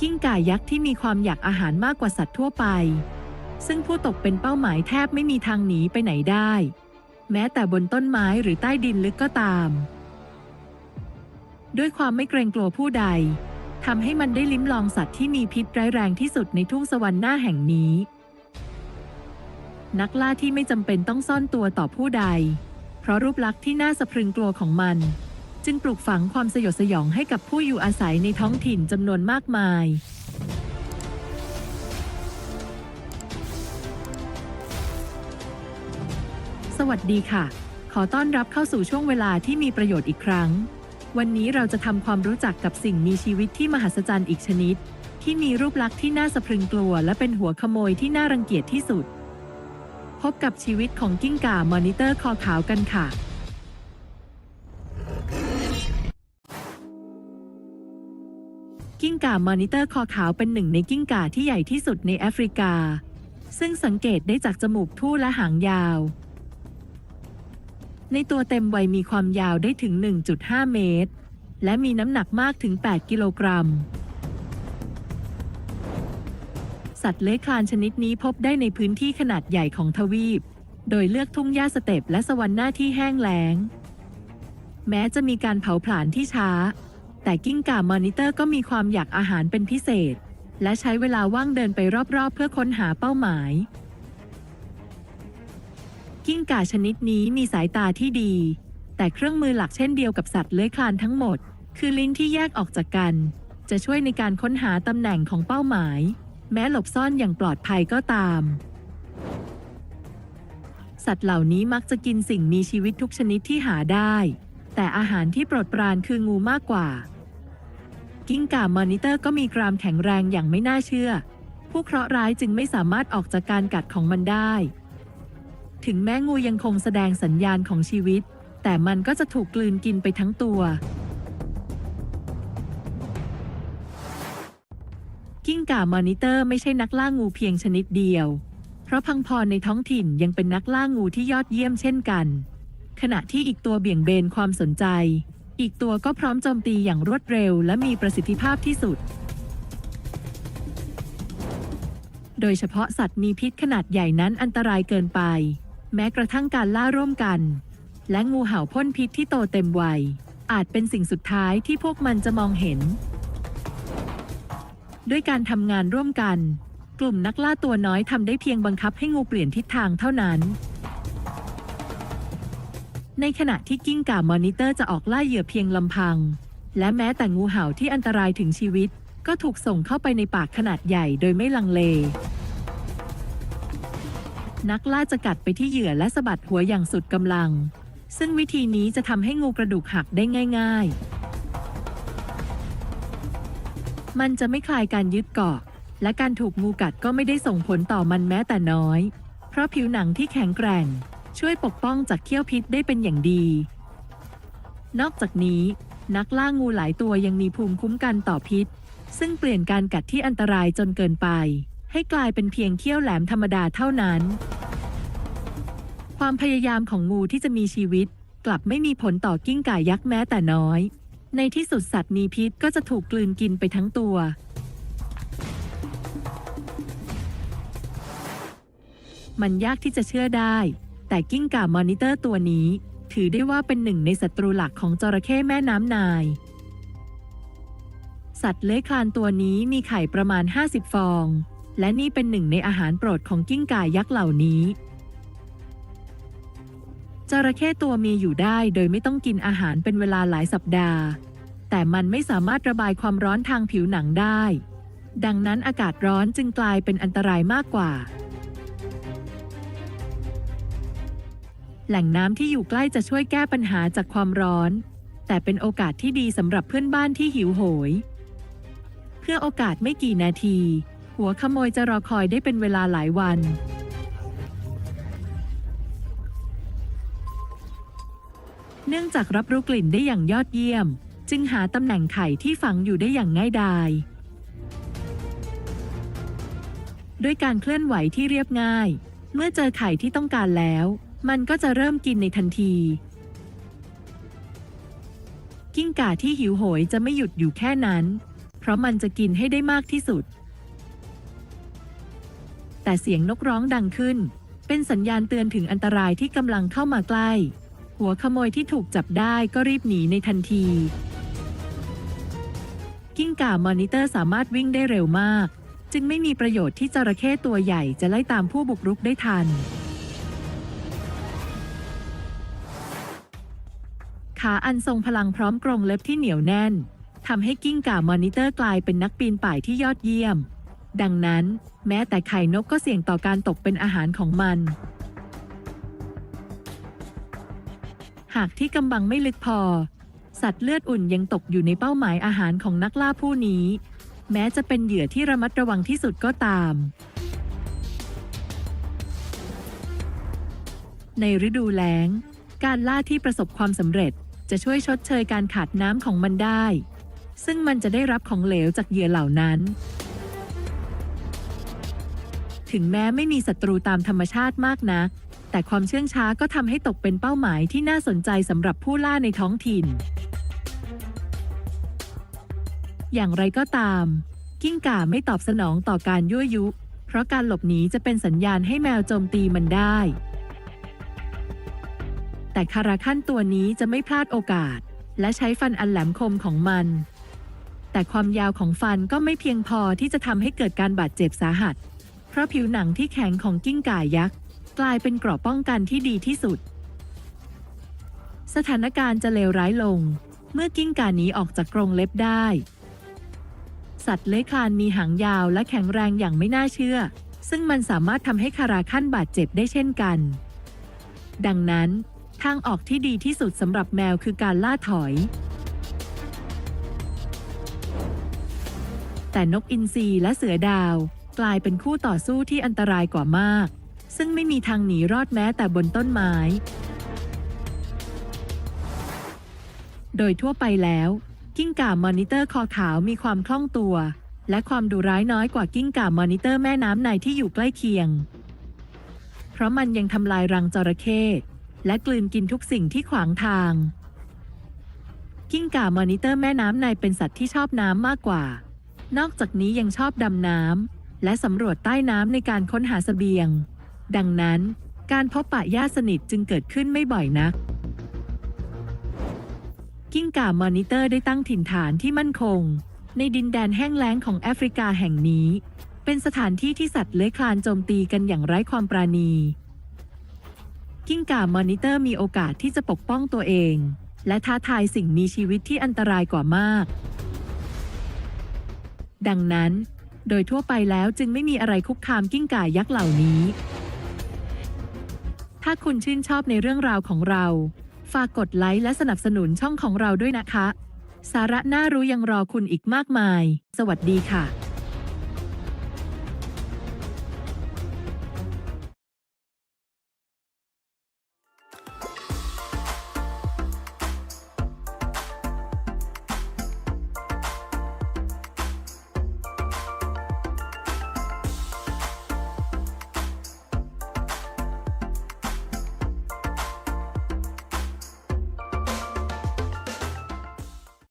กิ้งก่ายักษ์ที่มีความอยากอาหารมากกว่าสัตว์ทั่วไป ซึ่งผู้ตกเป็นเป้าหมายแทบไม่มีทางหนีไปไหนได้ แม้แต่บนต้นไม้หรือใต้ดินลึกก็ตาม ด้วยความไม่เกรงกลัวผู้ใดทำให้มันได้ลิ้มลองสัตว์ที่มีพิษร้ายแรงที่สุดในทุ่งสวรรค์หน้าแห่งนี้ นักล่าที่ไม่จำเป็นต้องซ่อนตัวต่อผู้ใด เพราะรูปลักษณ์ที่น่าสะพรึงกลัวของมัน จึงปลูกฝังความสยดสยองให้กับผู้อยู่อาศัยในท้องถิ่นจำนวนมากมาย สวัสดีค่ะ ขอต้อนรับเข้าสู่ช่วงเวลาที่มีประโยชน์อีกครั้ง วันนี้เราจะทำความรู้จักกับสิ่งมีชีวิตที่มหัศจรรย์อีกชนิด ที่มีรูปลักษณ์ที่น่าสะพรึงกลัว และเป็นหัวขโมยที่น่ารังเกียจที่สุด พบกับชีวิตของกิ้งก่ามอนิเตอร์คอขาวกันค่ะ กิ้งก่ามอนิเตอร์คอขาวเป็นหนึ่งในกิ้งก่าที่ใหญ่ที่สุดในแอฟริกา ซึ่งสังเกตได้จากจมูกทู่และหางยาว ในตัวเต็มวัยมีความยาวได้ถึง 1.5 เมตร และมีน้ำหนักมากถึง 8 กิโลกรัม สัตว์เลื้อยคลานชนิดนี้พบได้ในพื้นที่ขนาดใหญ่ของทวีป โดยเลือกทุ่งหญ้าสเตปและสวรรค์หน้าที่แห้งแล้ง แม้จะมีการเผาผลาญที่ช้า แต่กิ้งก่ามอนิเตอร์ก็มีความอยากอาหารเป็นพิเศษ และใช้เวลาว่างเดินไปรอบๆ เพื่อค้นหาเป้าหมาย กิ้งก่าชนิดนี้มีสายตาที่ดี แต่เครื่องมือหลักเช่นเดียวกับสัตว์เลื้อยคลานทั้งหมด คือลิ้นที่แยกออกจากกัน จะช่วยในการค้นหาตำแหน่งของเป้าหมาย แม้หลบซ่อนอย่างปลอดภัยก็ตาม สัตว์เหล่านี้มักจะกินสิ่งมีชีวิตทุกชนิดที่หาได้ แต่อาหารที่โปรดปรานคืองูมากกว่า กิ้งก่ามอนิเตอร์ก็มีกรามแข็งแรงอย่างไม่น่าเชื่อ ผู้เคราะห์ร้ายจึงไม่สามารถออกจากการกัดของมันได้ ถึงแม้งูยังคงแสดงสัญญาณของชีวิต แต่มันก็จะถูกกลืนกินไปทั้งตัว กิ้งก่ามอนิเตอร์ไม่ใช่นักล่างูเพียงชนิดเดียว เพราะพังพรในท้องถิ่นยังเป็นนักล่างูที่ยอดเยี่ยมเช่นกัน ขณะที่อีกตัวเบี่ยงเบนความสนใจ อีกตัวก็พร้อมโจมตีอย่างรวดเร็ว และมีประสิทธิภาพที่สุด โดยเฉพาะสัตว์มีพิษขนาดใหญ่นั้นอันตรายเกินไป แม้กระทั่งการล่าร่วมกัน และงูเห่าพ่นพิษที่โตเต็มวัยอาจเป็นสิ่งสุดท้ายที่พวกมันจะมองเห็น ด้วยการทำงานร่วมกัน กลุ่มนักล่าตัวน้อยทำได้เพียงบังคับให้งูเปลี่ยนทิศทางเท่านั้น ในขณะที่กิ้งก่ามอนิเตอร์จะออกล่าเหยื่อเพียงลำพัง และแม้แต่งูเห่าที่อันตรายถึงชีวิต ก็ถูกส่งเข้าไปในปากขนาดใหญ่โดยไม่ลังเล นักล่าจะกัดไปที่เหยื่อและสะบัดหัวอย่างสุดกำลัง ซึ่งวิธีนี้จะทำให้งูกระดูกหักได้ง่าย ๆ มันจะไม่คลายการยึดเกาะ และการถูกงูกัดก็ไม่ได้ส่งผลต่อมันแม้แต่น้อย เพราะผิวหนังที่แข็งแกร่ง ช่วยปกป้องจากเขี้ยวพิษได้เป็นอย่างดี นอกจากนี้ นักล่างูหลายตัวยังมีภูมิคุ้มกันต่อพิษ ซึ่งเปลี่ยนการกัดที่อันตรายจนเกินไป ให้กลายเป็นเพียงเขี้ยวแหลมธรรมดาเท่านั้น ความพยายามของงูที่จะมีชีวิต กลับไม่มีผลต่อกิ้งก่ายักษ์แม้แต่น้อย ในที่สุดสัตว์มีพิษก็จะถูกกลืนกินไปทั้งตัว มันยากที่จะเชื่อได้ แต่กิ้งก่ามอนิเตอร์ตัวนี้ ถือได้ว่าเป็นหนึ่งในศัตรูหลักของจระเข้แม่น้ำนาย สัตว์เลื้อยคลานตัวนี้มีไข่ประมาณ 50 ฟอง และนี่เป็นหนึ่งในอาหารโปรดของกิ้งก่ายักษ์เหล่านี้ จระเข้ตัวมีอยู่ได้โดยไม่ต้องกินอาหารเป็นเวลาหลายสัปดาห์ แต่มันไม่สามารถระบายความร้อนทางผิวหนังได้ ดังนั้นอากาศร้อนจึงกลายเป็นอันตรายมากกว่า แหล่งน้ำที่อยู่ใกล้จะช่วยแก้ปัญหาจากความร้อน แต่เป็นโอกาสที่ดีสำหรับเพื่อนบ้านที่หิวโหย เพื่อโอกาสไม่กี่นาที หัวขโมยจะรอคอยได้เป็นเวลาหลายวัน เนื่องจากรับรู้กลิ่นได้อย่างยอดเยี่ยม จึงหาตำแหน่งไข่ที่ฝังอยู่ได้อย่างง่ายดายด้วยการเคลื่อนไหวที่เรียบง่าย เมื่อเจอไข่ที่ต้องการแล้ว มันก็จะเริ่มกินในทันที กิ้งก่าที่หิวโหยจะไม่หยุดอยู่แค่นั้น เพราะมันจะกินให้ได้มากที่สุด แต่เสียงนกร้องดังขึ้น เป็นสัญญาณเตือนถึงอันตรายที่กำลังเข้ามาใกล้ หัวขโมยที่ถูกจับได้ก็รีบหนีในทันที กิ้งก่ามอนิเตอร์สามารถวิ่งได้เร็วมาก จึงไม่มีประโยชน์ที่จระเข้ตัวใหญ่จะไล่ตามผู้บุกรุกได้ทัน ขาอันทรงพลังพร้อมกรงเล็บที่เหนียวแน่นทำให้กิ้งก่ามอนิเตอร์กลายเป็นนักปีนป่ายที่ยอดเยี่ยม ดังนั้น แม้แต่ไข่นกก็เสี่ยงต่อการตกเป็นอาหารของมัน หากที่กำบังไม่ลึกพอ สัตว์เลือดอุ่นยังตกอยู่ในเป้าหมายอาหารของนักล่าผู้นี้ แม้จะเป็นเหยื่อที่ระมัดระวังที่สุดก็ตาม ในฤดูแล้ง การล่าที่ประสบความสำเร็จจะช่วยชดเชยการขาดน้ำของมันได้ ซึ่งมันจะได้รับของเหลวจากเหยื่อเหล่านั้น ถึงแม้ไม่มีศัตรูตามธรรมชาติมากนะัก แต่ความเชื่องช้าก็ทำให้ตกเป็นเป้าหมายที่น่าสนใจสำหรับผู้ล่าในท้องถิ่น อย่างไรก็ตาม กิ้งก่าไม่ตอบสนองต่อการยั่วยุ เพราะการหลบหนีจะเป็นสัญญาณให้แมวโจมตีมันได้ แต่คาราคันตัวนี้จะไม่พลาดโอกาส และใช้ฟันอันแหลมคมของมัน แต่ความยาวของฟันก็ไม่เพียงพอที่จะทำให้เกิดการบาดเจ็บสาหัส เพราะผิวหนังที่แข็งของกิ้งก่ายักษ์ กลายเป็นเกราะป้องกันที่ดีที่สุด สถานการณ์จะเลวร้ายลง เมื่อกิ้งก่าหนีออกจากกรงเล็บได้ สัตว์เลื้อยคลานมีหางยาวและแข็งแรงอย่างไม่น่าเชื่อ ซึ่งมันสามารถทำให้คาราคันบาดเจ็บได้เช่นกัน ดังนั้น ทางออกที่ดีที่สุดสำหรับแมวคือการล่าถอย แต่นกอินทรีและเสือดาวกลายเป็นคู่ต่อสู้ที่อันตรายกว่ามาก ซึ่งไม่มีทางหนีรอดแม้แต่บนต้นไม้ โดยทั่วไปแล้ว กิ้งก่ามอนิเตอร์คอขาวมีความคล่องตัว และความดุร้ายน้อยกว่ากิ้งก่ามอนิเตอร์แม่น้ำในที่อยู่ใกล้เคียง เพราะมันยังทำลายรังจระเข้และกลืนกินทุกสิ่งที่ขวางทาง กิ้งก่ามอนิเตอร์แม่น้ำในเป็นสัตว์ที่ชอบน้ำมากกว่า นอกจากนี้ยังชอบดำน้ำและสำรวจใต้น้ำในการค้นหาเสบียง ดังนั้น การพบปะญาติสนิทจึงเกิดขึ้นไม่บ่อยนัก กิ้งก่ามอนิเตอร์ได้ตั้งถิ่นฐานที่มั่นคง ในดินแดนแห้งแล้งของแอฟริกาแห่งนี้ เป็นสถานที่ที่สัตว์เลื้อยคลานโจมตีกันอย่างไร้ความปราณี กิ้งก่ามอนิเตอร์มีโอกาสที่จะปกป้องตัวเอง และท้าทายสิ่งมีชีวิตที่อันตรายกว่ามาก ดังนั้น โดยทั่วไปแล้วจึงไม่มีอะไรคุกคามกิ้งก่ายักษ์เหล่านี้ ถ้าคุณชื่นชอบในเรื่องราวของเรา ฝากกดไลค์และสนับสนุนช่องของเราด้วยนะคะ สาระน่ารู้ยังรอคุณอีกมากมาย สวัสดีค่ะ